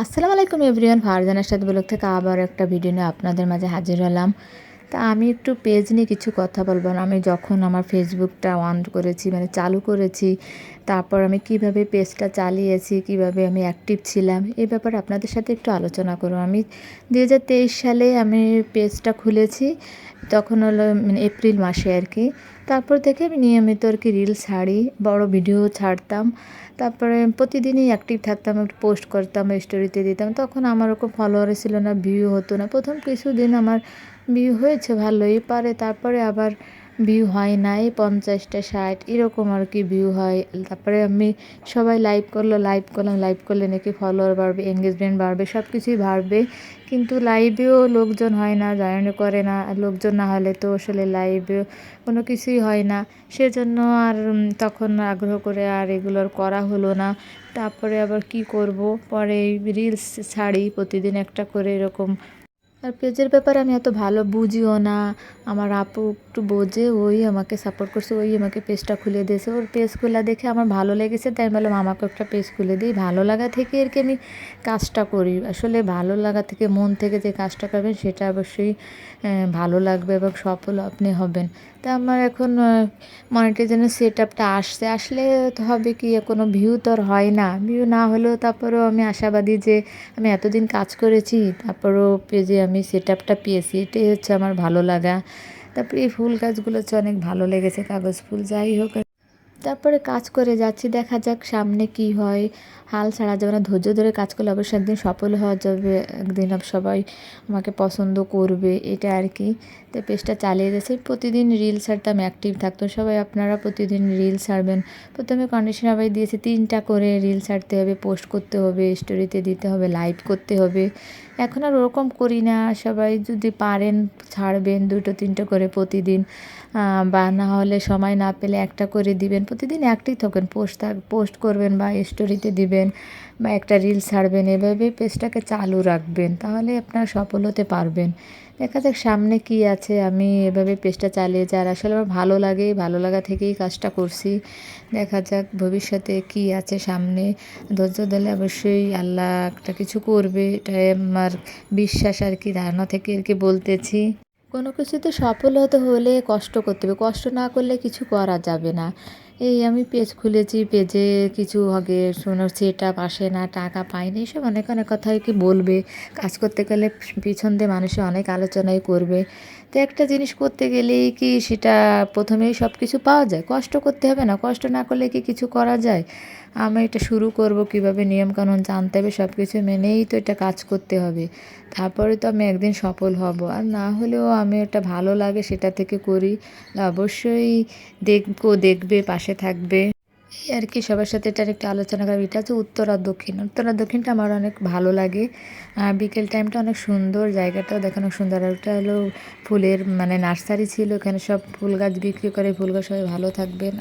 আসসালামু আলাইকুম এভরিওয়ান ফারজানের সাথে ব্লগ থেকে আবার একটা ভিডিও নিয়ে আপনাদের মাঝে হাজির হলাম। তা আমি একটু পেজ নিয়ে কিছু কথা বলব না। আমি যখন আমার ফেসবুকটা অন করেছি মানে চালু করেছি, তারপর আমি কীভাবে পেজটা চালিয়েছি, কীভাবে আমি অ্যাক্টিভ ছিলাম এই ব্যাপারে আপনাদের সাথে একটু আলোচনা করব। আমি দু হাজার তেইশ সালে আমি পেজটা খুলেছি। তখন হলো মানে এপ্রিল মাসে আর কি। তারপর থেকে আমি নিয়মিত আর কি রিল ছাড়ি, বড় ভিডিও ছাড়তাম। তারপরে প্রতিদিনই অ্যাক্টিভ থাকতাম, একটু পোস্ট করতাম স্টোরিতে দিতাম। তখন আমার ওরকম ফলোয়ারে ছিল না ভিউ হতো না। প্রথম কিছুদিন আমার ভিউ হয়েছে ভালোই, পারে তারপরে আবার ভিউ হয় নাই, পঞ্চাশটা, ষাট, এরকম আর কি ভিউ হয়। তারপরে আমি সবাই লাইভ করল লাইভ করলাম লাইভ করলে নাকি ফলোয়ার বাড়বে এঙ্গেজমেন্ট বাড়বে সব কিছুই বাড়বে। কিন্তু লাইভেও লোকজন হয় না জয়েন করে না লোকজন না হলে তো আসলে লাইভে কোনো কিছুই হয় না। সেজন্য আর তখন আগ্রহ করে আর এগুলোর করা হলো না। তারপরে আবার কি করব? পরে রিলস ছাড়ি, প্রতিদিন একটা করে এরকম আর পেজের ব্যাপারে আমি এত ভালো বুঝিও না। আমার আপু একটু বোঝে, ওই আমাকে সাপোর্ট করছে, ওই আমাকে পেজটা খুলে দিয়েছে। ওর পেজ খোলা দেখে আমার ভালো লেগেছে, তাই আমি বললাম আমাকে একটা পেজ খুলে দিই। ভালো লাগা থেকে আর কি আমি কাজটা করি। আসলে ভালো লাগা থেকে, মন থেকে যে কাজটা করবেন, সেটা অবশ্যই ভালো লাগবে এবং সফল আপনি হবেন। তা আমার এখন মনিটাইজেশনের সেট আপটা আসছে। আসলে তো হবে কি, কোনো ভিউ তো আর হয় না। ভিউ না হলেও তারপরেও আমি আশাবাদী যে আমি এতদিন কাজ করেছি, তারপরেও পেজে আমি সেট আপটা পেয়েছি, এটাই হচ্ছে আমার ভালো লাগা। তারপরে এই ফুল গাছগুলো হচ্ছে অনেক ভালো লেগেছে, কাগজ ফুল, যাই হোক তারপরে কাজ করে যাচ্ছি, দেখা যাক সামনে কি হয়। হাল ছাড়া যাবে না, ধৈর্য ধরে কাজ করলে অবশ্যই একদিন সফল হওয়া যাবে, একদিন সবাই আমাকে পছন্দ করবে, এটা আর কি। তো পেজটা চালিয়ে যাচ্ছে প্রতিদিন রিল ছাড়তাম অ্যাক্টিভ থাকতো। সবাই আপনারা প্রতিদিন রিল ছাড়বেন। প্রথমে কন্ডিশন সবাই দিয়েছে, তিনটা করে রিল ছাড়তে হবে পোস্ট করতে হবে স্টোরিতে দিতে হবে লাইভ করতে হবে। এখন আর ওরকম করি না। সবাই যদি পারেন ছাড়বেন, দুটো তিনটে করে প্রতিদিন। বা না হলে সময় না পেলে একটা করে দিবেন। প্রতিদিন অ্যাক্টিভ থাকবেন পোস্ট পোস্ট করবেন বা স্টোরিতে দিবেন বা একটা রিল ছাড়বেন, এভাবে পেজটাকে চালু রাখবেন, তাহলে আপনার সফল হতে পারবেন। দেখা যাক সামনে কি আছে, আমি এভাবে পেজটা চালিয়ে যার, আসলে আমার ভালো লাগে, ভালো লাগা থেকেই কাজটা করছি। দেখা যাক ভবিষ্যতে কি আছে সামনে, ধৈর্য দিলে অবশ্যই আল্লাহ একটা কিছু করবে, এটাই আমার বিশ্বাস আর কি, ধারণা থেকে আর কি বলতেছি। কোনো কিছুতে সফল হতে হলে কষ্ট করতে হবে, কষ্ট না করলে কিছু করা যাবে না। এই আমি পেজ খুলেছি, পেজে কিছু হবে শোনো সেট আপ আসে না, টাকা পাইনি, এসব অনেক অনেক কথাই কি বলবে। কাজ করতে গেলে পিছন দিয়ে মানুষে অনেক আলোচনাই করবে। তো একটা জিনিস করতে গেলেই কি সেটা প্রথমেই সব কিছু পাওয়া যায়? কষ্ট করতে হবে না? কষ্ট না করলে কি কিছু করা যায়? আমি এটা শুরু করব কীভাবে নিয়মকানুন জানতে হবে সব কিছু মেনেই তো এটা কাজ করতে হবে। তারপরে তো আমি একদিন সফল হব। আর না হলেও আমি এটা ভালো লাগে সেটা থেকে করি। অবশ্যই দেখব, দেখবে, পাশে থাকবে। এই আর কি, সবার সাথে এটা একটু আলোচনা করব এটা হচ্ছে উত্তর আর দক্ষিণ। উত্তর আর দক্ষিণটা আমার অনেক ভালো লাগে। বিকেল টাইমটা অনেক সুন্দর, জায়গাটাও দেখানো সুন্দর। আর ওটা হলো ফুলের মানে নার্সারি ছিল। এখানে সব ফুল গাছ বিক্রি করে, ফুল গাছ সবাই ভালো থাকবেন।